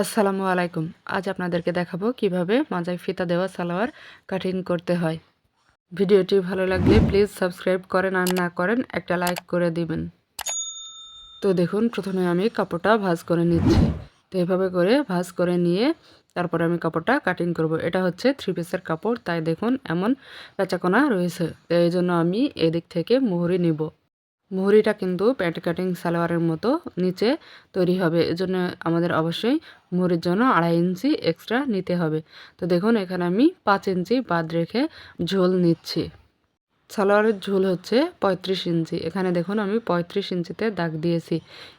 আসসালামু আলাইকুম। আজ আপনাদেরকে দেখাবো কীভাবে মাজায় ফিতা দেওয়া, সালোয়ার কাটিং করতে হয়। ভিডিওটি ভালো লাগলে প্লিজ সাবস্ক্রাইব করেন আর না করেন, একটা লাইক করে দিবেন। তো দেখুন, প্রথমে আমি কাপড়টা ভাজ করে নিচ্ছি। তো এভাবে করে ভাজ করে নিয়ে তারপরে আমি কাপড়টা কাটিং করব। এটা হচ্ছে থ্রি পিসের কাপড়, তাই দেখুন এমন পেঁচাকোনা রয়েছে। এই জন্য আমি এদিক থেকে মুহুরি নিব। মুহুরিটা কিন্তু প্যান্ট কাটিং সালোয়ারের মতো নিচে তৈরি হবে। এজন্য আমাদের অবশ্যই মুহুরির জন্য আড়াই ইঞ্চি এক্সট্রা নিতে হবে। তো দেখুন, এখানে আমি পাঁচ ইঞ্চি বাদ রেখে ঝোল নিচ্ছি। সালোয়ারের ঝোল হচ্ছে পঁয়ত্রিশ ইঞ্চি। এখানে দেখুন, আমি পঁয়ত্রিশ ইঞ্চিতে দাগ দিয়েছি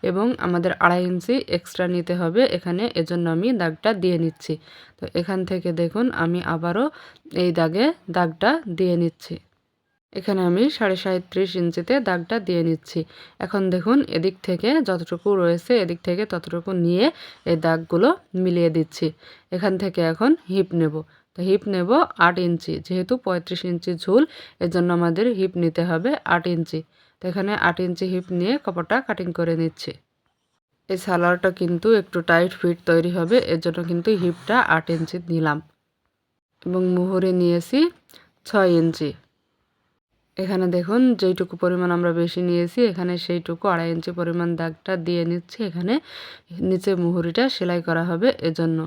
এবং আমাদের আড়াই ইঞ্চি এক্সট্রা নিতে হবে। এখানে এজন্য আমি দাগটা দিয়ে নিচ্ছি। তো এখান থেকে দেখুন, আমি আবারও এই দাগে দাগটা দিয়ে নিচ্ছি। এখানে আমি সাড়ে সাঁত্রিশ ইঞ্চিতে দাগটা দিয়ে নিচ্ছি। এখন দেখুন, এদিক থেকে যতটুকু রয়েছে, এদিক থেকে ততটুকু নিয়ে এই দাগগুলো মিলিয়ে দিচ্ছি। এখান থেকে এখন হিপ নেব। তো হিপ নেব আট ইঞ্চি, যেহেতু পঁয়ত্রিশ ইঞ্চি ঝুল এর জন্য আমাদের হিপ নিতে হবে আট ইঞ্চি। তো এখানে আট ইঞ্চি হিপ নিয়ে কাপড়টা কাটিং করে নিচ্ছি। এই সালোয়ারটা কিন্তু একটু টাইট ফিট তৈরি হবে এর জন্য কিন্তু হিপটা আট ইঞ্চি নিলাম। এবং মুহুরে নিয়েছি ছয় ইঞ্চি। এখানে দেখুন, যেইটুকু পরিমাণ আমরা বেশি নিয়েছি, এখানে সেইটুকু আড়াই ইঞ্চি পরিমাণ দাগটা দিয়ে নিচ্ছি। এখানে নিচে মুহুরিটা সেলাই করা হবে এজন্য।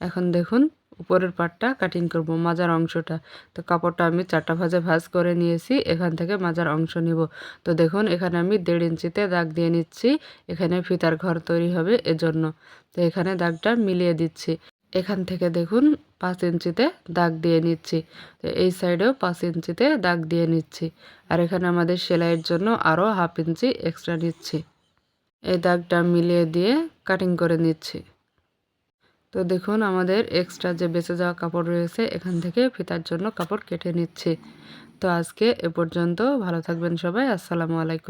এখন দেখুন, উপরের পাটটা কাটিং করব, মাজার অংশটা। তো কাপড়টা আমি চারটা ভাজে ভাজ করে নিয়েছি, এখান থেকে মাজার অংশ নিব। তো দেখুন, এখানে আমি দেড় ইঞ্চিতে দাগ দিয়ে নিচ্ছি, এখানে ফিতার ঘর তৈরি হবে এজন্য। তো এখানে দাগটা মিলিয়ে দিচ্ছি। এখান থেকে দেখুন, পাঁচ ইঞ্চিতে দাগ দিয়ে নিচ্ছি। তো এই সাইডেও পাঁচ ইঞ্চিতে দাগ দিয়ে নিচ্ছি। আর এখানে আমাদের সেলাইয়ের জন্য আরও হাফ ইঞ্চি এক্সট্রা নিচ্ছি। এই দাগটা মিলিয়ে দিয়ে কাটিং করে নিচ্ছি। তো দেখুন, আমাদের এক্সট্রা যে বেঁচে যাওয়া কাপড় রয়েছে, এখান থেকে ফিতার জন্য কাপড় কেটে নিচ্ছি। তো আজকে এ পর্যন্ত, ভালো থাকবেন সবাই, আসসালামু আলাইকুম।